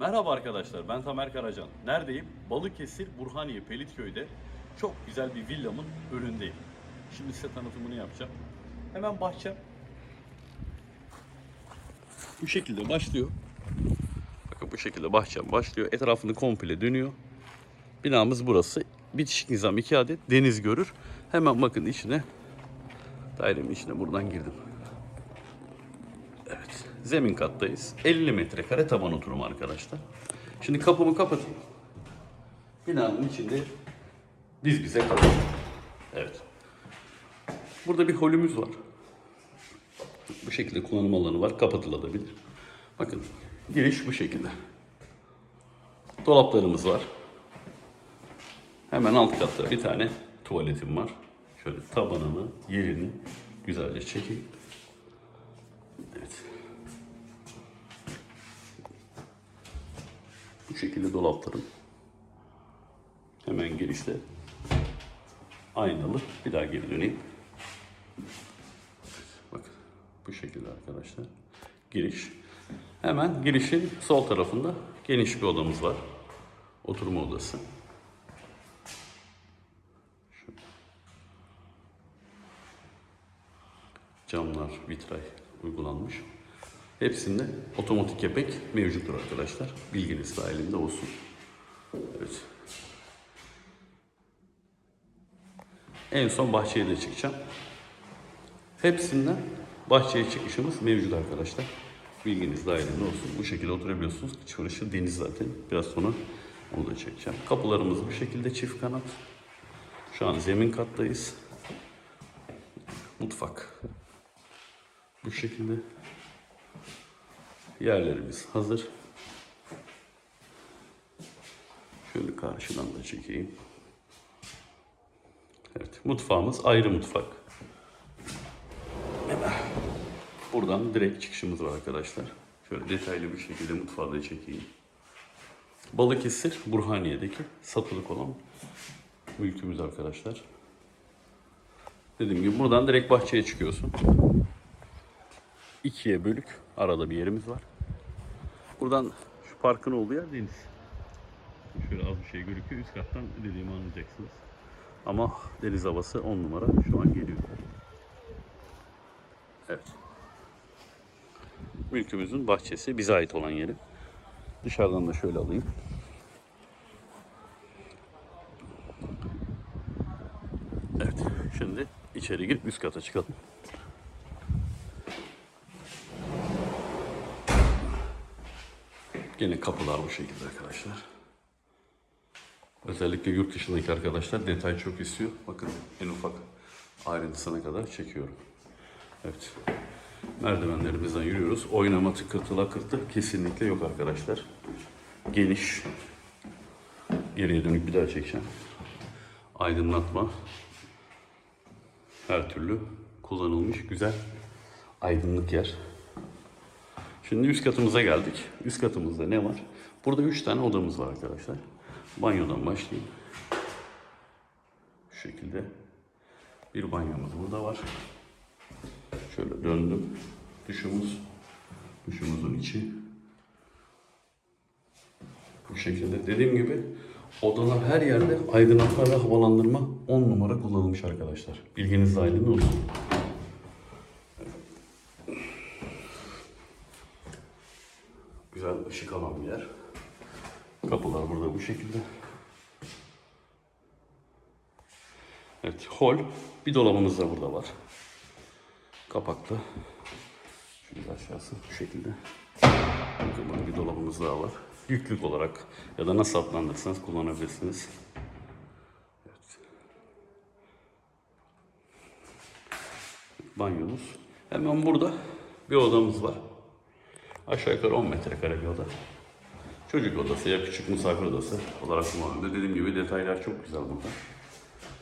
Merhaba arkadaşlar, ben Tamer Karacan. Neredeyim? Balıkesir, Burhaniye, Pelitköy'de çok güzel bir villamın önündeyim. Şimdi size tanıtımını yapacağım. Hemen bahçem. Bu şekilde başlıyor. Bakın bu şekilde bahçem başlıyor. Etrafını komple dönüyor. Binamız burası. Bitişik nizam iki adet deniz görür. Hemen bakın içine, dairemin içine buradan girdim. Zemin kattayız. 50 metrekare taban oturum arkadaşlar. Şimdi kapımı kapatayım. Binanın içinde biz bize kalalım. Evet. Burada bir holümüz var. Bu şekilde kullanım alanı var. Kapatılabilir. Bakın giriş bu şekilde. Dolaplarımız var. Hemen alt katta bir tane tuvaletim var. Şöyle tabanını, yerini güzelce çekeyim. Evet. Bu şekilde dolaplarım. Hemen girişte aynalı. Bir daha geri döneyim. Bakın bu şekilde arkadaşlar. Giriş. Hemen girişin sol tarafında geniş bir odamız var. Oturma odası. Camlar, vitray uygulanmış. Hepsinde otomatik kepek mevcuttur arkadaşlar. Bilginiz dahilinde olsun. Evet. En son bahçeye de çıkacağım. Hepsinden bahçeye çıkışımız mevcut arkadaşlar. Bilginiz dahilinde olsun. Bu şekilde oturabiliyorsunuz. Şurası deniz zaten. Biraz sonra onu da çekeceğim. Kapılarımız bu şekilde çift kanat. Şu an zemin kattayız. Mutfak. Bu şekilde. Yerlerimiz hazır. Şöyle karşıdan da çekeyim. Evet, mutfağımız ayrı mutfak. Buradan direkt çıkışımız var arkadaşlar. Şöyle detaylı bir şekilde mutfağı da çekeyim. Balıkesir, Burhaniye'deki satılık olan mülkümüz arkadaşlar. Dediğim gibi buradan direkt bahçeye çıkıyorsun. İkiye bölük arada bir yerimiz var. Buradan şu parkın olduğu yer deniz. Şöyle az bir şey gözüküyor. Üst kattan dediğimi anlayacaksınız. Ama deniz havası 10 numara şu an geliyor. Evet. Mülkümüzün bahçesi bize ait olan yeri. Dışarıdan da şöyle alayım. Evet. Şimdi içeri girip üst kata çıkalım. Gene kapılar bu şekilde arkadaşlar. Özellikle yurt dışındaki arkadaşlar detay çok istiyor. Bakın en ufak ayrıntısına kadar çekiyorum. Evet. Merdivenlerimizden yürüyoruz. Oynama tıkırtı lakırtı kesinlikle yok arkadaşlar. Geniş. Geriye dönük bir daha çekeceğim. Aydınlatma. Her türlü kullanılmış güzel aydınlık yer. Şimdi üst katımıza geldik. Üst katımızda ne var? Burada üç tane odamız var arkadaşlar. Banyodan başlayayım. Şu şekilde bir banyomuz burada var. Şöyle döndüm. Duşumuz, duşumuzun içi. Bu şekilde dediğim gibi odalar her yerde aydınlatma ve havalandırma 10 numara kullanılmış arkadaşlar. Bilginiz dahilinde olsun. Güzel ışık alan bir yer. Kapılar burada bu şekilde. Evet, hol. Bir dolabımız da burada var. Kapaklı. Şöyle aşağısı bu şekilde. Burada bir dolabımız daha var. Yüklük olarak ya da nasıl adlandırırsanız kullanabilirsiniz. Evet. Banyomuz. Hemen burada bir odamız var. Aşağı yukarı 10 metrekare bir oda. Çocuk odası ya küçük misafir odası olarak kullanılıyor. Dediğim gibi detaylar çok güzel burada.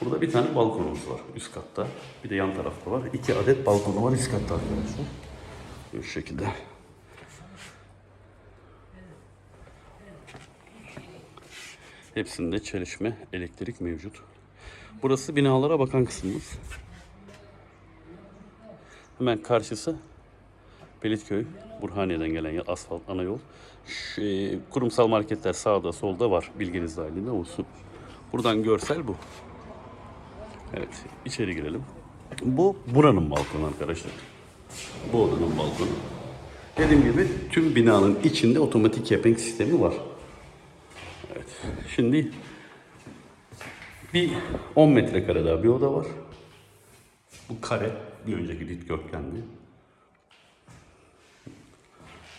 Burada bir tane balkonumuz var üst katta. Bir de yan tarafta var. İki adet balkonu var üst katta arkadaşlar. Bu şekilde. Hepsinde çalışma, elektrik mevcut. Burası binalara bakan kısmımız. Hemen karşısı Pelitköy, Burhaniye'den gelen asfalt ana yol. E, kurumsal marketler sağda solda var. Bilginiz dahilinde olsun. Buradan görsel bu. Evet, içeri girelim. Bu buranın balkonu arkadaşlar. Bu odanın balkonu. Dediğim gibi tüm binanın içinde otomatik kepenk sistemi var. Evet. Şimdi bir 10 metrekare daha bir oda var. Bu kare bir önceki dikdörtgendi.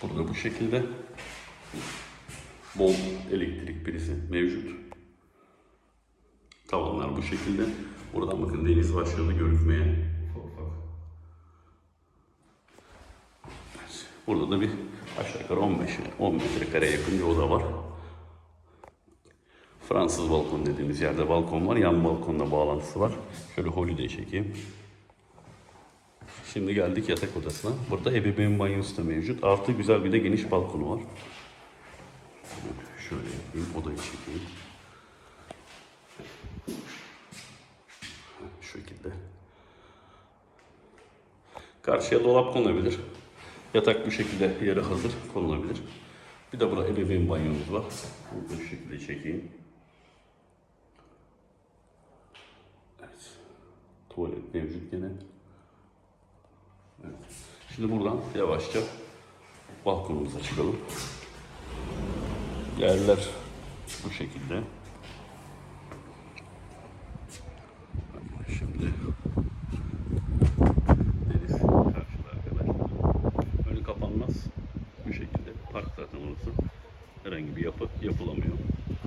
Burada bu şekilde bol elektrik prizi mevcut. Tavanlar bu şekilde. Buradan bakın deniz başladı. Evet, Burada da bir aşağı yukarı 15 10 metrekare yakın bir oda var. Fransız balkon dediğimiz yerde balkon var. Yan balkonda bağlantısı var. Şöyle holiday çekeyim. Şimdi geldik yatak odasına. Burada ebeveyn banyosu da mevcut. Artı güzel bir de geniş balkonu var. Şöyle yapayım, odayı çekeyim. Şu şekilde. Karşıya dolap konulabilir. Yatak bu şekilde yere hazır konulabilir. Bir de burada ebeveyn banyomuz var. Bunu da şekilde çekeyim. Evet. Tuvalet mevcut gene. Evet. Şimdi buradan yavaşça balkonumuza çıkalım. Yerler bu şekilde. Şimdi deniz karşıda arkadaşlar. Önü kapanmaz. Bu şekilde. Park zaten orası. Herhangi bir yapı yapılamıyor.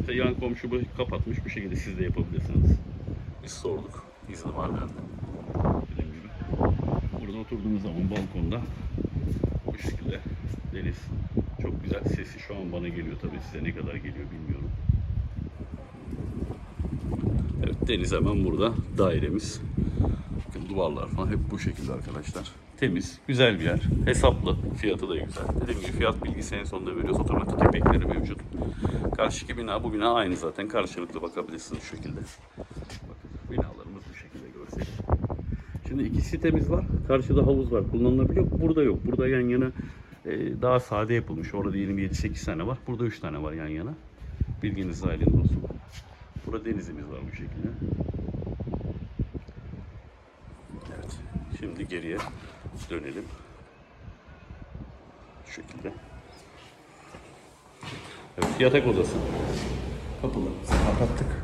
İşte yan komşu bu kapatmış. Bu şekilde siz de yapabilirsiniz. Biz sorduk. İzni var bende. Oturduğunuz zaman balkonda bu şekilde deniz çok güzel. Sesi şu an bana geliyor tabii. Size ne kadar geliyor bilmiyorum. Evet deniz hemen burada. Dairemiz. Bakın duvarlar falan hep bu şekilde arkadaşlar. Temiz, güzel bir yer. Hesaplı. Fiyatı da güzel. Dediğim gibi fiyat bilgisi en sonunda veriyoruz. Otomatik kepekleri mevcut. Karşıki bina bu bina aynı zaten. Karşılıklı bakabilirsiniz şu şekilde. Bakın binalarımız bu şekilde görsek. Şimdi iki sitemiz var. Karşıda havuz var. Kullanılabiliyor. Burada yok. Burada yan yana e, daha sade yapılmış. Orada diyelim 7-8 tane var. Burada 3 tane var yan yana. Bilginiz dahilinde olsun. Burada denizimiz var bu şekilde. Evet. Şimdi geriye dönelim. Şu şekilde. Evet, yatak odası. Kapılarımızı kapattık.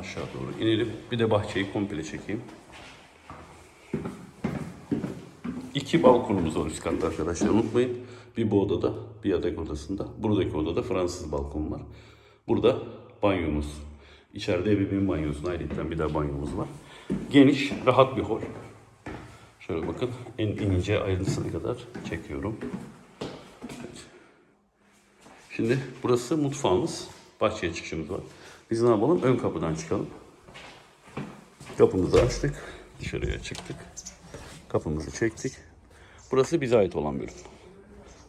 Aşağı doğru inelim. Bir de bahçeyi komple çekeyim. İki balkonumuz var üst katta arkadaşlar. Unutmayın. Bir bu odada, bir yatak odasında. Buradaki odada Fransız balkon var. Burada banyomuz. İçeride ebeveyn banyosunun ayrıca bir daha banyomuz var. Geniş, rahat bir hol. Şöyle bakın en ince ayrıntısına kadar çekiyorum. Şimdi burası mutfağımız. Bahçeye çıkışımız var. Biz ne yapalım? Ön kapıdan çıkalım. Kapımızı açtık. Dışarıya çıktık. Kapımızı çektik. Burası bize ait olan bölüm.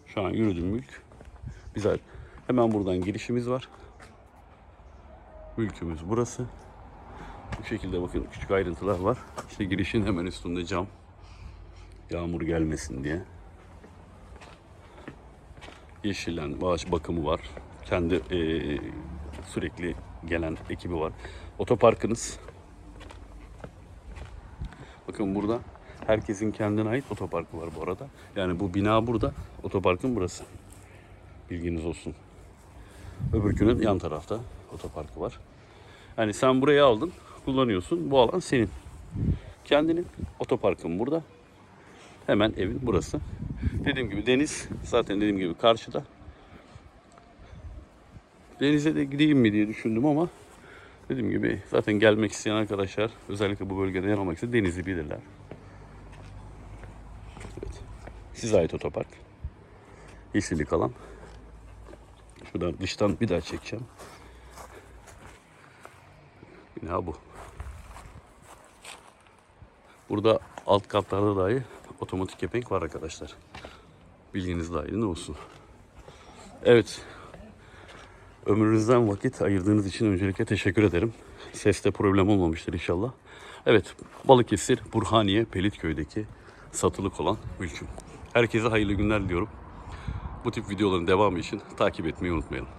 Şu an yürüdüm mülk. Bize ait. Hemen buradan girişimiz var. Mülkümüz burası. Bu şekilde bakın küçük ayrıntılar var. İşte girişin hemen üstünde cam. Yağmur gelmesin diye. Yeşillen ağaç bakımı var. Kendi eee, sürekli gelen ekibi var. Otoparkınız. Bakın burada herkesin kendine ait otoparkı var bu arada. Yani bu bina burada, otoparkın burası. Bilginiz olsun. Öbürkünün yan tarafta otoparkı var. Yani sen burayı aldın, kullanıyorsun. Bu alan senin. Kendinin otoparkın burada. Hemen evin burası. Dediğim gibi deniz zaten dediğim gibi karşıda. Denize de gideyim mi diye düşündüm ama dediğim gibi zaten gelmek isteyen arkadaşlar özellikle bu bölgede yer almak isteyen denizi bilirler. Evet. Size ait otopark. Yeşillik alan. Şuradan dıştan bir daha çekeceğim. Bina bu. Burada alt katlarda dahi otomatik kepenk var arkadaşlar. Bilginiz dahilinde olsun. Evet. Ömrünüzden vakit ayırdığınız için öncelikle teşekkür ederim. Seste problem olmamıştır inşallah. Evet, Balıkesir, Burhaniye, Pelitköy'deki satılık olan mülküm. Herkese hayırlı günler diliyorum. Bu tip videoların devamı için takip etmeyi unutmayalım.